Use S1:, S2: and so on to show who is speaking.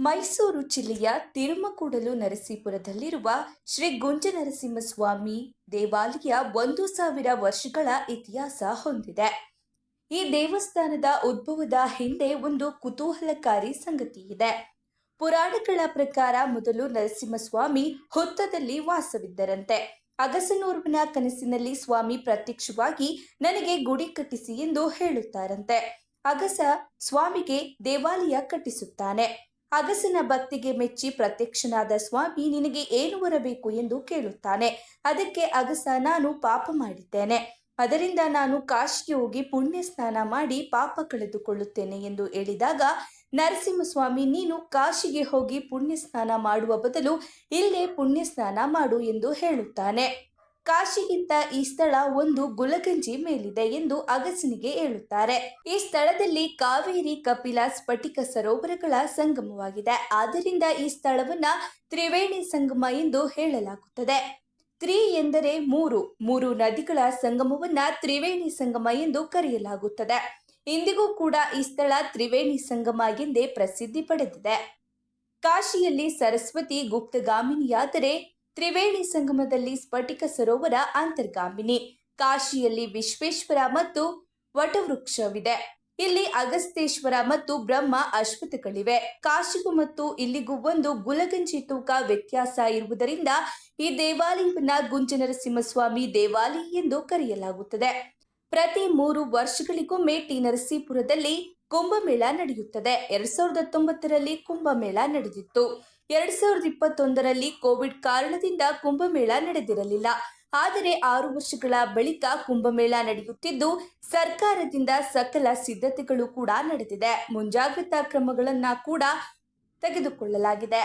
S1: ಮೈಸೂರು ಜಿಲ್ಲೆಯ ತಿರುಮಕೂಡಲು ನರಸೀಪುರದಲ್ಲಿರುವ ಶ್ರೀ ಗುಂಜನರಸಿಂಹಸ್ವಾಮಿ ದೇವಾಲಯ ಒಂದು ಸಾವಿರ ವರ್ಷಗಳ ಇತಿಹಾಸ ಹೊಂದಿದೆ. ಈ ದೇವಸ್ಥಾನದ ಉದ್ಭವದ ಹಿಂದೆ ಒಂದು ಕುತೂಹಲಕಾರಿ ಸಂಗತಿ ಇದೆ. ಪುರಾಣಗಳ ಪ್ರಕಾರ ಮೊದಲು ನರಸಿಂಹಸ್ವಾಮಿ ಹುತ್ತದಲ್ಲಿ ವಾಸವಿದ್ದರಂತೆ. ಅಗಸನೋರ್ವನ ಕನಸಿನಲ್ಲಿ ಸ್ವಾಮಿ ಪ್ರತ್ಯಕ್ಷವಾಗಿ ನನಗೆ ಗುಡಿ ಕಟ್ಟಿಸಿ ಎಂದು ಹೇಳುತ್ತಾರಂತೆ. ಅಗಸ ಸ್ವಾಮಿಗೆ ದೇವಾಲಯ ಕಟ್ಟಿಸುತ್ತಾನೆ. ಅಗಸನ ಭಕ್ತಿಗೆ ಮೆಚ್ಚಿ ಪ್ರತ್ಯಕ್ಷನಾದ ಸ್ವಾಮಿ ನಿನಗೆ ಏನು ಬರಬೇಕು ಎಂದು ಕೇಳುತ್ತಾನೆ. ಅದಕ್ಕೆ ಅಗಸ, ನಾನು ಪಾಪ ಮಾಡಿದ್ದೇನೆ. ಅದರಿಂದ ನಾನು ಕಾಶಿಗೆ ಹೋಗಿ ಪುಣ್ಯ ಸ್ನಾನ ಮಾಡಿ ಪಾಪ ಕಳೆದುಕೊಳ್ಳುತ್ತೇನೆ ಎಂದು ಹೇಳಿದಾಗ, ನರಸಿಂಹಸ್ವಾಮಿ, ನೀನು ಕಾಶಿಗೆ ಹೋಗಿ ಪುಣ್ಯ ಸ್ನಾನ ಮಾಡುವ ಬದಲು ಇಲ್ಲೇ ಪುಣ್ಯ ಸ್ನಾನ ಮಾಡು ಎಂದು ಹೇಳುತ್ತಾನೆ. ಕಾಶಿಗಿಂತ ಈ ಸ್ಥಳ ಒಂದು ಗುಲಗಂಜಿ ಮೇಲಿದೆ ಎಂದು ಅಗಸನಿಗೆ ಹೇಳುತ್ತಾರೆ. ಈ ಸ್ಥಳದಲ್ಲಿ ಕಾವೇರಿ ಕಪಿಲ ಸ್ಫಟಿಕ ಸರೋವರಗಳ ಸಂಗಮವಾಗಿದೆ. ಆದ್ದರಿಂದ ಈ ಸ್ಥಳವನ್ನ ತ್ರಿವೇಣಿ ಸಂಗಮ ಎಂದು ಹೇಳಲಾಗುತ್ತದೆ. ತ್ರಿ ಎಂದರೆ ಮೂರು ಮೂರು ನದಿಗಳ ಸಂಗಮವನ್ನ ತ್ರಿವೇಣಿ ಸಂಗಮ ಎಂದು ಕರೆಯಲಾಗುತ್ತದೆ. ಇಂದಿಗೂ ಕೂಡ ಈ ಸ್ಥಳ ತ್ರಿವೇಣಿ ಸಂಗಮ ಎಂದೇ ಪ್ರಸಿದ್ಧಿ ಪಡೆದಿದೆ. ಕಾಶಿಯಲ್ಲಿ ಸರಸ್ವತಿ ಗುಪ್ತಗಾಮಿನಿಯಾದರೆ ತ್ರಿವೇಣಿ ಸಂಗಮದಲ್ಲಿ ಸ್ಫಟಿಕ ಸರೋವರ ಅಂತರ್ಗಾಮಿನಿ. ಕಾಶಿಯಲ್ಲಿ ವಿಶ್ವೇಶ್ವರ ಮತ್ತು ವಟವೃಕ್ಷವಿದೆ. ಇಲ್ಲಿ ಅಗಸ್ತೇಶ್ವರ ಮತ್ತು ಬ್ರಹ್ಮ ಅಶ್ವತ್ಥಗಳಿವೆ ಕಾಶಿಗೂ ಮತ್ತು ಇಲ್ಲಿಗೂ ಒಂದು ಗುಲಗಂಜಿ ತೂಕ ವ್ಯತ್ಯಾಸ ಇರುವುದರಿಂದ ಈ ದೇವಾಲಯವನ್ನ ಗುಂಜನರಸಿಂಹಸ್ವಾಮಿ ದೇವಾಲಯ ಎಂದು ಕರೆಯಲಾಗುತ್ತದೆ. ಪ್ರತಿ ಮೂರು ವರ್ಷಗಳಿಗೊಮ್ಮೆ ಟಿ. ನರಸೀಪುರದಲ್ಲಿ ಕುಂಭಮೇಳ ನಡೆಯುತ್ತದೆ. ಎರಡ್ ಸಾವಿರದ ಹತ್ತೊಂಬತ್ತರಲ್ಲಿ ಕುಂಭಮೇಳ ನಡೆದಿತ್ತು. ಎರಡ್ ಸಾವಿರದ ಇಪ್ಪತ್ತೊಂದರಲ್ಲಿ ಕೋವಿಡ್ ಕಾರಣದಿಂದ ಕುಂಭಮೇಳ ನಡೆದಿರಲಿಲ್ಲ. ಆದರೆ ಆರು ವರ್ಷಗಳ ಬಳಿಕ ಕುಂಭಮೇಳ ನಡೆಯುತ್ತಿದ್ದು, ಸರ್ಕಾರದಿಂದ ಸಕಲ ಸಿದ್ಧತೆಗಳು ಕೂಡ ನಡೆದಿದೆ. ಮುಂಜಾಗ್ರತಾ ಕ್ರಮಗಳನ್ನ ಕೂಡ ತೆಗೆದುಕೊಳ್ಳಲಾಗಿದೆ.